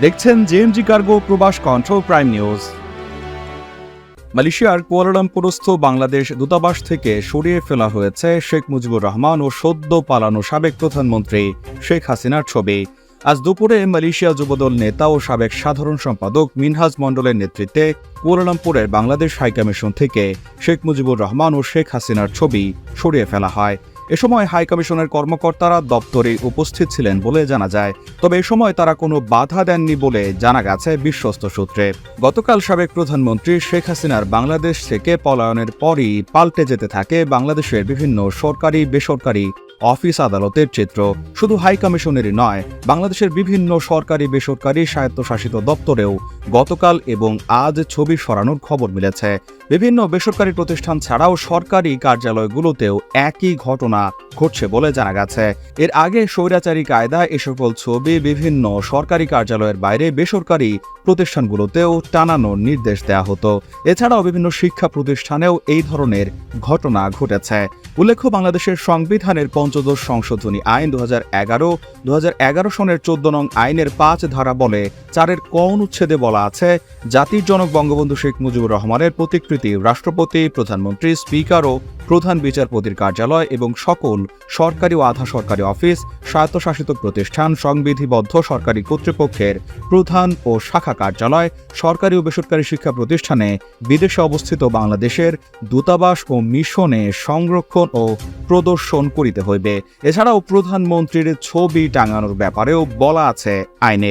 দেখছেন JMG cargo প্রবাস control prime news মালয়েশিয়ার কুয়ালালামপুরস্থ বাংলাদেশ দূতাবাস থেকে সরিয়ে ফেলা হয়েছে শেখ মুজিবুর রহমান ও সদ্য পালানো সাবেক প্রধানমন্ত্রী শেখ হাসিনার ছবি। আজ দুপুরে মালয়েশিয়া যুবদল নেতা ও সাবেক সাধারণ সম্পাদক মিনহাজ মণ্ডলের নেতৃত্বে কুয়ালালামপুরের বাংলাদেশ হাইকমিশন থেকে শেখ মুজিবুর রহমান ও শেখ হাসিনার ছবি সরিয়ে ফেলা হয়। এ সময় হাইকমিশনের কর্মকর্তারা দপ্তরে উপস্থিত ছিলেন বলে জানা যায়। তবে এ সময় তারা কোনো বাধা দেননি বলে জানা গেছে বিশ্বস্ত সূত্রে। গতকাল সাবেক প্রধানমন্ত্রী শেখ হাসিনার বাংলাদেশ থেকে পলায়নের পরই পাল্টে যেতে থাকে বাংলাদেশের বিভিন্ন সরকারি বেসরকারি অফিস আদালতের চিত্র। শুধু হাই কমিশনেরই নয়, বাংলাদেশের বিভিন্ন সরকারি বেসরকারি স্বায়ত্তশাসিত দপ্তরেও গতকাল এবং আজ ছবি সরানোর খবর মিলেছে। বিভিন্ন বেসরকারি প্রতিষ্ঠান ছাড়াও সরকারি কার্যালয়গুলোতেও একই ঘটনা ঘটছে বলে জানা গেছে। এর আগে স্বৈরাচারী কায়দা এ সকল ছবি বিভিন্ন সরকারি কার্যালয়ের বাইরে বেসরকারি প্রতিষ্ঠানগুলোতেও টানানোর নির্দেশ দেওয়া হতো। এছাড়াও বিভিন্ন শিক্ষা প্রতিষ্ঠানেও এই ধরনের ঘটনা ঘটেছে। উল্লেখ্য, বাংলাদেশের সংবিধানের পঞ্চদশ সংশোধনী আইন দু হাজার এগারো দু সনের চোদ্দ নং আইনের পাঁচ ধারা বলে চারের ক উচ্ছেদে বলা আছে, জাতির জনক বঙ্গবন্ধু শেখ মুজিবুর রহমানের প্রতিকৃতি রাষ্ট্রপতি, প্রধানমন্ত্রী, স্পিকার ও প্রধান বিচারপতির কার্যালয় এবং সকল সরকারি ও আধা সরকারি অফিস, স্বায়ত্তশাসিত প্রতিষ্ঠান, সংবিধিবদ্ধ সরকারি কর্তৃপক্ষের প্রধান ও শাখা কার্যালয়, সরকারি ও বেসরকারি শিক্ষা প্রতিষ্ঠানে বিদেশে অবস্থিত বাংলাদেশের দূতাবাস ও মিশনে সংরক্ষণ ও প্রদর্শন করিতে হইবে। এছাড়াও প্রধানমন্ত্রীর ছবি টাঙানোর ব্যাপারেও বলা আছে আইনে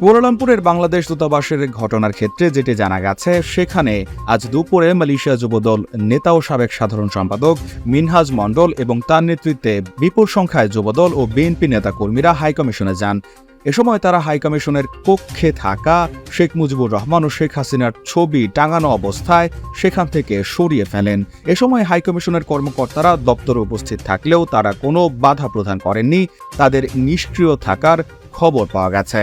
কুয়ালালামপুরের বাংলাদেশ দূতাবাসের ঘটনার ক্ষেত্রে যেটি জানা গেছে, সেখানে আজ দুপুরে মালয়েশিয়া যুবদল নেতা ও সাবেক সাধারণ সম্পাদক মিনহাজ মণ্ডল এবং তার নেতৃত্বে বিপুল সংখ্যায় যুবদল ও বিএনপি নেতাকর্মীরা হাইকমিশনে যান। এ সময় তারা হাইকমিশনের কক্ষে থাকা শেখ মুজিবুর রহমান ও শেখ হাসিনার ছবি টাঙানো অবস্থায় সেখান থেকে সরিয়ে ফেলেন। এ সময় হাইকমিশনের কর্মকর্তারা দপ্তরে উপস্থিত থাকলেও তারা কোনো বাধা প্রদান করেননি। তাদের নিষ্ক্রিয় থাকার খবর পাওয়া গেছে।